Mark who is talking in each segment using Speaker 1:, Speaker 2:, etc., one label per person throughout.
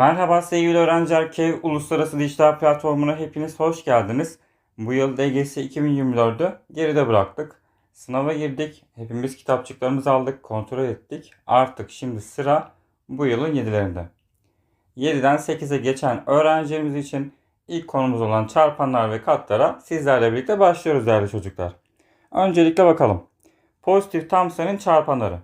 Speaker 1: Merhaba sevgili öğrenciler. KEV Uluslararası Dijital Platformu'na hepiniz hoş geldiniz. Bu yıl DGS 2024'ü geride bıraktık. Sınava girdik. Hepimiz kitapçıklarımızı aldık, kontrol ettik. Artık şimdi sıra bu yılın 7'lerinde. 7'den 8'e geçen öğrencilerimiz için ilk konumuz olan çarpanlar ve katlara sizlerle birlikte başlıyoruz değerli çocuklar. Öncelikle bakalım. Pozitif tam sayının çarpanları.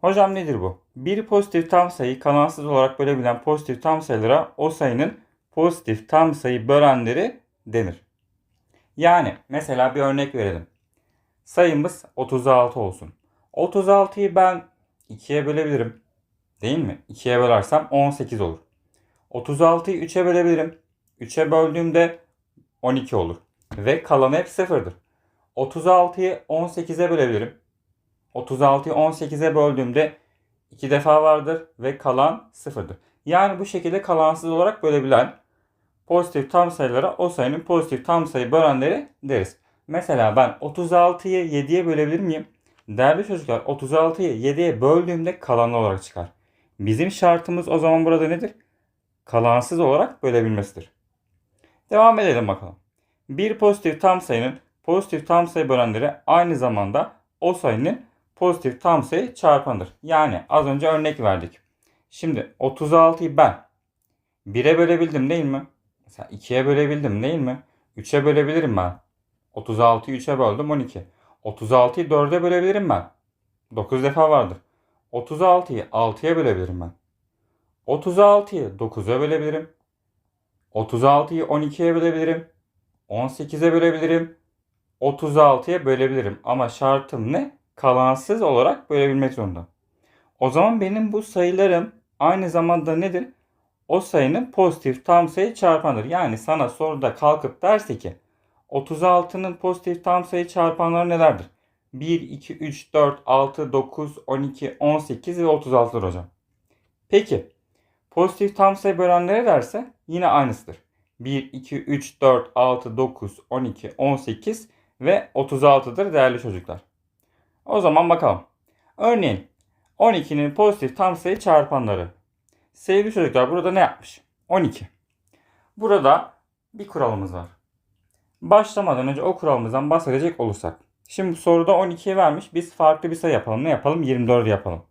Speaker 1: Hocam nedir bu? Bir pozitif tam sayı kalansız olarak bölebilen pozitif tam sayılara o sayının pozitif tam sayı bölenleri denir. Yani mesela bir örnek verelim. Sayımız 36 olsun. 36'yı ben 2'ye bölebilirim. Değil mi? 2'ye bölersem 18 olur. 36'yı 3'e bölebilirim. 3'e böldüğümde 12 olur. Ve kalanı hep sıfırdır. 36'yı 18'e bölebilirim. 36'yı 18'e böldüğümde 2 defa vardır ve kalan sıfırdır. Yani bu şekilde kalansız olarak bölebilen pozitif tam sayılara o sayının pozitif tam sayı bölenleri deriz. Mesela ben 36'yı 7'ye bölebilir miyim? Değerli çocuklar 36'yı 7'ye böldüğümde kalanlı olarak çıkar. Bizim şartımız o zaman burada nedir? Kalansız olarak bölebilmesidir. Devam edelim bakalım. Bir pozitif tam sayının pozitif tam sayı bölenleri aynı zamanda o sayının pozitif tam sayı çarpanıdır. Yani az önce örnek verdik. Şimdi 36'yı ben 1'e bölebildim değil mi? Mesela 2'ye bölebildim değil mi? 3'e bölebilirim ben. 36'yı 3'e böldüm 12. 36'yı 4'e bölebilirim ben. 9 defa vardır. 36'yı 6'ya bölebilirim ben. 36'yı 9'a bölebilirim. 36'yı 12'ye bölebilirim. 18'e bölebilirim. 36'ya bölebilirim. Ama şartım ne? Kalansız olarak bölebilmek zorunda. O zaman benim bu sayılarım aynı zamanda nedir? O sayının pozitif tam sayı çarpanıdır. Yani sana soruda kalkıp derse ki 36'nın pozitif tam sayı çarpanları nelerdir? 1, 2, 3, 4, 6, 9, 12, 18 ve 36'dır hocam. Peki pozitif tam sayı bölenleri derse yine aynısıdır. 1, 2, 3, 4, 6, 9, 12, 18 ve 36'dır değerli çocuklar. O zaman bakalım. Örneğin 12'nin pozitif tam sayı çarpanları. Sevgili çocuklar burada ne yapmış? 12. Burada bir kuralımız var. Başlamadan önce o kuralımızdan bahsedecek olursak. Şimdi soruda 12'ye vermiş. Biz farklı bir sayı yapalım. Ne yapalım? 24 yapalım.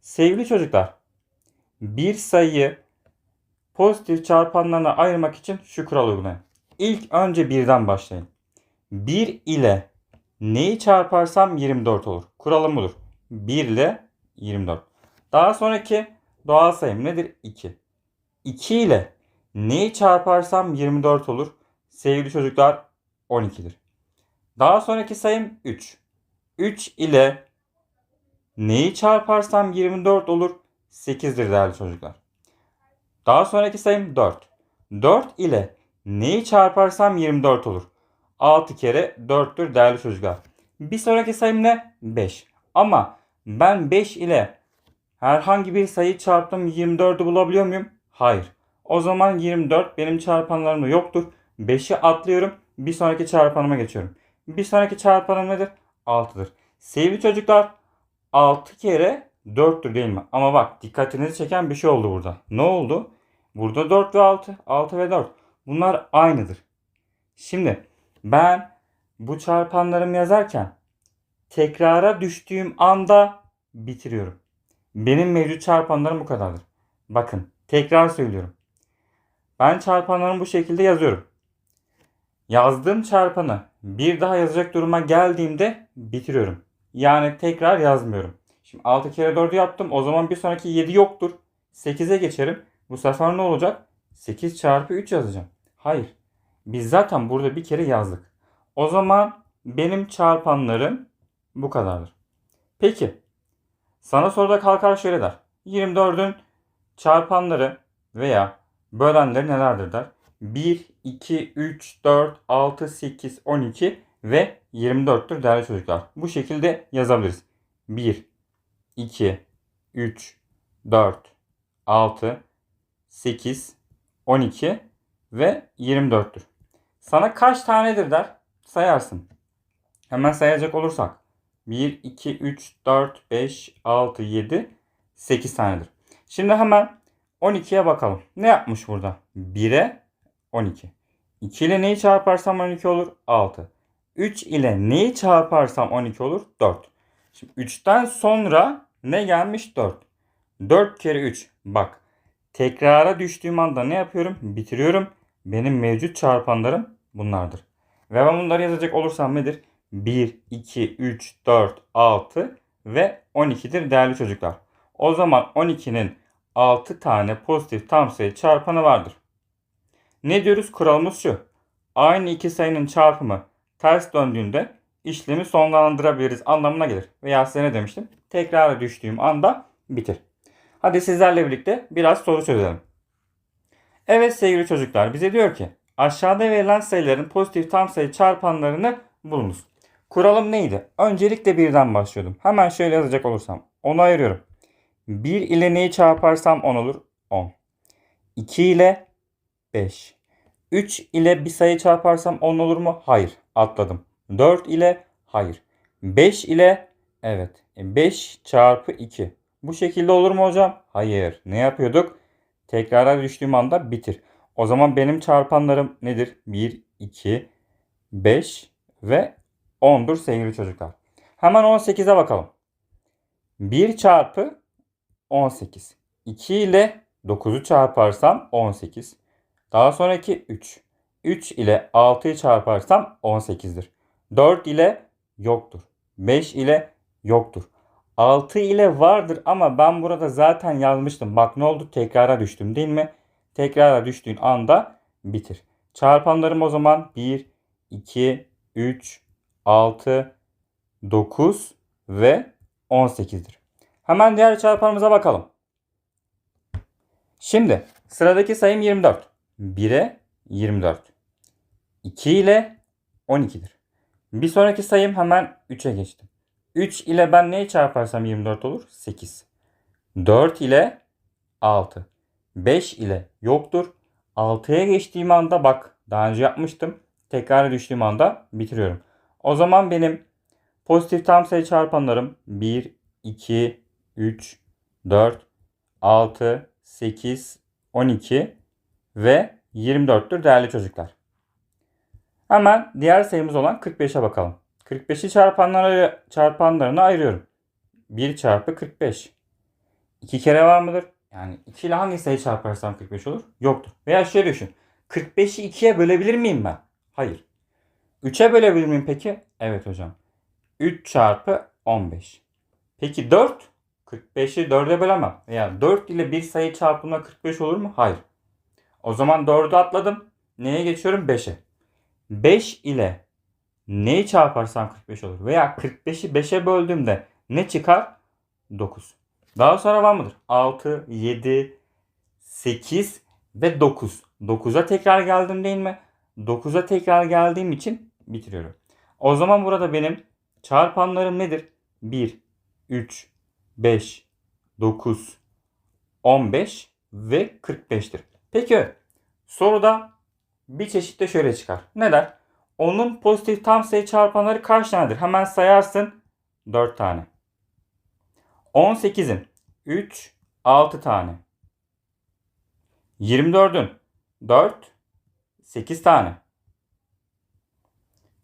Speaker 1: Sevgili çocuklar, bir sayıyı pozitif çarpanlarına ayırmak için şu kural uygulayın. İlk önce birden başlayın. 1 ile neyi çarparsam 24 olur. Kuralım budur. 1 ile 24. Daha sonraki doğal sayım nedir? 2. 2 ile neyi çarparsam 24 olur. Sevgili çocuklar 12'dir. Daha sonraki sayım 3. 3 ile neyi çarparsam 24 olur. 8'dir değerli çocuklar. Daha sonraki sayım 4. 4 ile neyi çarparsam 24 olur. 6 kere 4'tür değerli çocuklar. Bir sonraki sayım ne? 5. Ama ben 5 ile herhangi bir sayı çarptım 24'ü bulabiliyor muyum? Hayır. O zaman 24 benim çarpanlarımda yoktur. 5'i atlıyorum. Bir sonraki çarpanıma geçiyorum. Bir sonraki çarpanım nedir? 6'dır. Sevgili çocuklar 6 kere 4'tür değil mi? Ama bak dikkatinizi çeken bir şey oldu burada. Ne oldu? Burada 4 ve 6. 6 ve 4. Bunlar aynıdır. Şimdi ben bu çarpanlarımı yazarken tekrara düştüğüm anda bitiriyorum. Benim mevcut çarpanlarım bu kadardır. Bakın tekrar söylüyorum. Ben çarpanlarımı bu şekilde yazıyorum. Yazdığım çarpanı bir daha yazacak duruma geldiğimde bitiriyorum. Yani tekrar yazmıyorum. Şimdi 6 kere 4'ü yaptım. O zaman bir sonraki 7 yoktur. 8'e geçerim. Bu sefer ne olacak? 8 çarpı 3 yazacağım. Hayır. Biz zaten burada bir kere yazdık. O zaman benim çarpanlarım bu kadardır. Peki. Sana soruda kalkar şöyle der. 24'ün çarpanları veya bölenleri nelerdir der. 1, 2, 3, 4, 6, 8, 12 ve 24'tür değerli çocuklar. Bu şekilde yazabiliriz. 1, 2, 3, 4, 6, 8, 12 ve 24'tür. Sana kaç tanedir der sayarsın. Hemen sayacak olursak 1, 2, 3, 4, 5, 6, 7, 8 tanedir. Şimdi hemen 12'ye bakalım. Ne yapmış burada? 1'e 12. 2 ile neyi çarparsam 12 olur? 6. 3 ile neyi çarparsam 12 olur? 4. Şimdi 3'ten sonra ne gelmiş? 4. 4 kere 3. Bak. Tekrara düştüğüm anda ne yapıyorum? Bitiriyorum. Benim mevcut çarpanlarım bunlardır. Ve ben bunları yazacak olursam nedir? 1, 2, 3, 4, 6 ve 12'dir değerli çocuklar. O zaman 12'nin 6 tane pozitif tam sayı çarpanı vardır. Ne diyoruz? Kuralımız şu. Aynı iki sayının çarpımı ters döndüğünde işlemi sonlandırabiliriz anlamına gelir. Veya size ne demiştim? Tekrara düştüğüm anda bitir. Hadi sizlerle birlikte biraz soru çözelim. Evet sevgili çocuklar bize diyor ki aşağıda verilen sayıların pozitif tam sayı çarpanlarını bulunuz. Kuralım neydi? Öncelikle birden başlıyordum. Hemen şöyle yazacak olursam. 10'u ayırıyorum. 1 ile neyi çarparsam 10 olur? 10. 2 ile 5. 3 ile bir sayı çarparsam 10 olur mu? Hayır. Atladım. 4 ile hayır. 5 ile evet. 5 çarpı 2. Bu şekilde olur mu hocam? Hayır. Ne yapıyorduk? Tekrara düştüğüm anda bitir. O zaman benim çarpanlarım nedir? 1, 2, 5 ve 10'dur sevgili çocuklar. Hemen 18'e bakalım. 1 çarpı 18. 2 ile 9'u çarparsam 18. Daha sonraki 3. 3 ile 6'yı çarparsam 18'dir. 4 ile yoktur. 5 ile yoktur. 6 ile vardır ama ben burada zaten yazmıştım. Bak ne oldu? Tekrara düştüm değil mi? Tekrara düştüğün anda bitir. Çarpanlarım o zaman 1, 2, 3, 6, 9 ve 18'dir. Hemen diğer çarpanımıza bakalım. Şimdi sıradaki sayım 24. 1'e 24. 2 ile 12'dir. Bir sonraki sayım hemen 3'e geçtim. 3 ile ben neyi çarparsam 24 olur? 8. 4 ile 6. 5 ile yoktur. 6'ya geçtiğim anda bak daha önce yapmıştım. Tekrar düştüğüm anda bitiriyorum. O zaman benim pozitif tam sayı çarpanlarım 1, 2, 3, 4, 6, 8, 12 ve 24'tür değerli çocuklar. Hemen diğer sayımız olan 45'e bakalım. 45'i çarpanlara, çarpanlarına ayırıyorum. 1 çarpı 45. 2 kere var mıdır? Yani 2 ile hangi sayı çarparsam 45 olur? Yoktur. Veya şöyle düşün. 45'i 2'ye bölebilir miyim ben? Hayır. 3'e bölebilir miyim peki? Evet hocam. 3 çarpı 15. Peki 4? 45'i 4'e bölemem. Veya 4 ile bir sayı çarpımına 45 olur mu? Hayır. O zaman 4'ü atladım. Neye geçiyorum? 5'e. 5 ile neyi çarparsam 45 olur? Veya 45'i 5'e böldüğümde ne çıkar? 9. Daha sonra var mıdır? 6, 7, 8 ve 9. 9'a tekrar geldim değil mi? 9'a tekrar geldiğim için bitiriyorum. O zaman burada benim çarpanlarım nedir? 1, 3, 5, 9, 15 ve 45'tir. Peki soruda bir çeşit de şöyle çıkar. Ne der? Onun pozitif tam sayı çarpanları kaç tanedir? Hemen sayarsın. 4 tane. 18'in 3, 6 tane. 24'ün 4, 8 tane.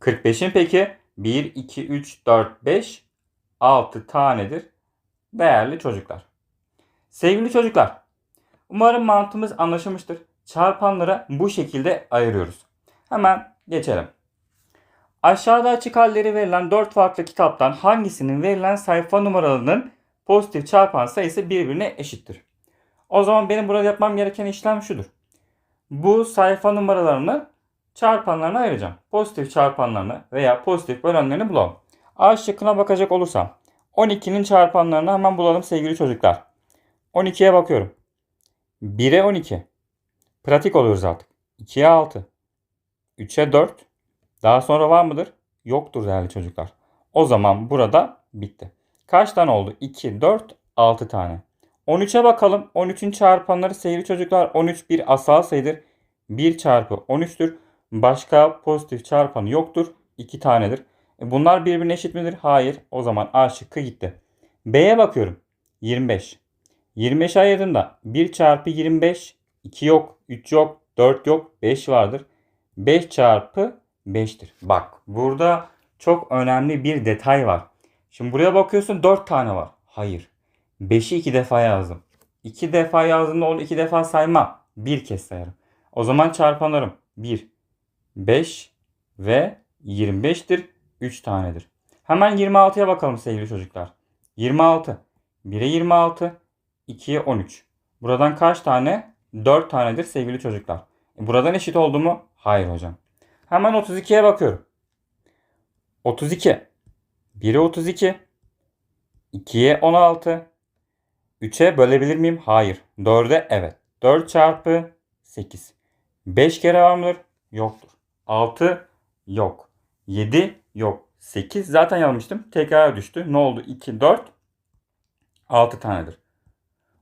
Speaker 1: 45'in peki 1, 2, 3, 4, 5, 6 tanedir değerli çocuklar. Sevgili çocuklar, umarım mantığımız anlaşılmıştır. Çarpanlara bu şekilde ayırıyoruz. Hemen geçelim. Aşağıda açık halleri verilen 4 farklı kitaptan hangisinin verilen sayfa numaralarının pozitif çarpan sayısı birbirine eşittir? O zaman benim burada yapmam gereken işlem şudur. Bu sayfa numaralarını çarpanlarına ayıracağım. Pozitif çarpanlarını veya pozitif bölenlerini bulalım. A şıkkına bakacak olursam 12'nin çarpanlarını hemen bulalım sevgili çocuklar. 12'ye bakıyorum. 1'e 12. Pratik oluyoruz artık. 2'ye 6. 3'e 4. Daha sonra var mıdır? Yoktur değerli çocuklar. O zaman burada bitti. Kaç tane oldu? 2, 4, 6 tane. 13'e bakalım. 13'ün çarpanları sevgili çocuklar 13 bir asal sayıdır. 1 çarpı 13'tür. Başka pozitif çarpanı yoktur. 2 tanedir. E bunlar birbirine eşit midir? Hayır. O zaman A şıkkı gitti. B'ye bakıyorum. 25. 25 ayırdığımda 1 çarpı 25 2 yok, 3 yok, 4 yok, 5 vardır. 5 çarpı 5'tir. Bak burada çok önemli bir detay var. Şimdi buraya bakıyorsun 4 tane var. Hayır. 5'i 2 defa yazdım. 2 defa yazdığımda onu 2 defa saymam. Bir kez sayarım. O zaman çarpanlarım 1, 5 ve 25'tir. 3 tanedir. Hemen 26'ya bakalım sevgili çocuklar. 26. 1'e 26, 2'ye 13. Buradan kaç tane? 4 tanedir sevgili çocuklar. E, Buradan eşit oldu mu? Hayır hocam. Hemen 32'ye bakıyorum. 32. 1'e 32. 2'ye 16. 3'e bölebilir miyim? Hayır. 4'e evet. 4 çarpı 8. 5 kere var mıdır? Yoktur. 6 yok. 7 yok. 8 zaten yazmıştım. Tekrar düştü. Ne oldu? 2, 4, 6 tanedir.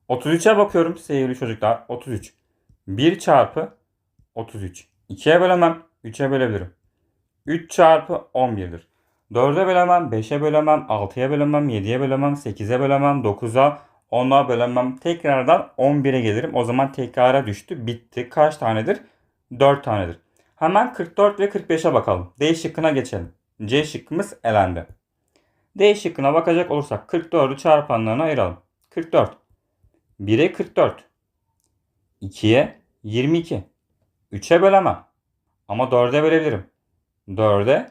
Speaker 1: 33'e bakıyorum sevgili çocuklar. 33. 1 çarpı 33. 2'ye bölemem. 3'e bölebilirim. 3 çarpı 11'dir. 4'e bölemem, 5'e bölemem, 6'ya bölemem, 7'ye bölemem, 8'e bölemem, 9'a, 10'a bölemem. Tekrardan 11'e gelirim. O zaman tekrara düştü. Bitti. Kaç tanedir? 4 tanedir. Hemen 44 ve 45'e bakalım. D şıkkına geçelim. C şıkkımız elendi. D şıkkına bakacak olursak 44'ü çarpanlarına ayıralım. 44. 1'e 44. 2'ye 22. 3'e bölemem. Ama 4'e bölebilirim. 4'e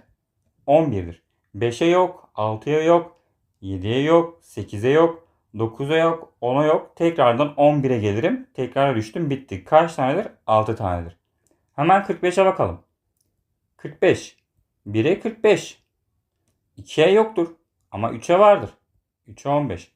Speaker 1: 11'dir. 5'e yok, 6'ya yok, 7'ye yok, 8'e yok, 9'a yok, 10'a yok. Tekrardan 11'e gelirim. Tekrar düştüm bitti. Kaç tanedir? 6 tanedir. Hemen 45'e bakalım. 45. 1'e 45. 2'ye yoktur ama 3'e vardır. 3'e 15.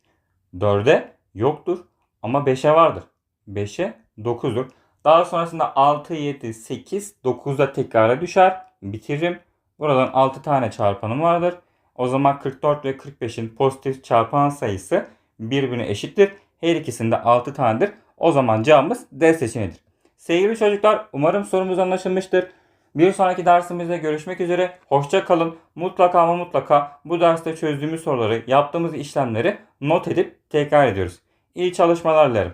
Speaker 1: 4'e yoktur ama 5'e vardır. 5'e 9'dur. Daha sonrasında 6, 7, 8, 9'da tekrara düşer. Bitiririm. Buradan 6 tane çarpanım vardır. O zaman 44 ve 45'in pozitif çarpan sayısı birbirine eşittir. Her ikisinde 6 tanedir. O zaman cevabımız D seçeneğidir. Sevgili çocuklar umarım sorumuz anlaşılmıştır. Bir sonraki dersimizde görüşmek üzere. Hoşça kalın. Mutlaka ama mutlaka bu derste çözdüğümüz soruları, yaptığımız işlemleri not edip tekrar ediyoruz. İyi çalışmalar dilerim.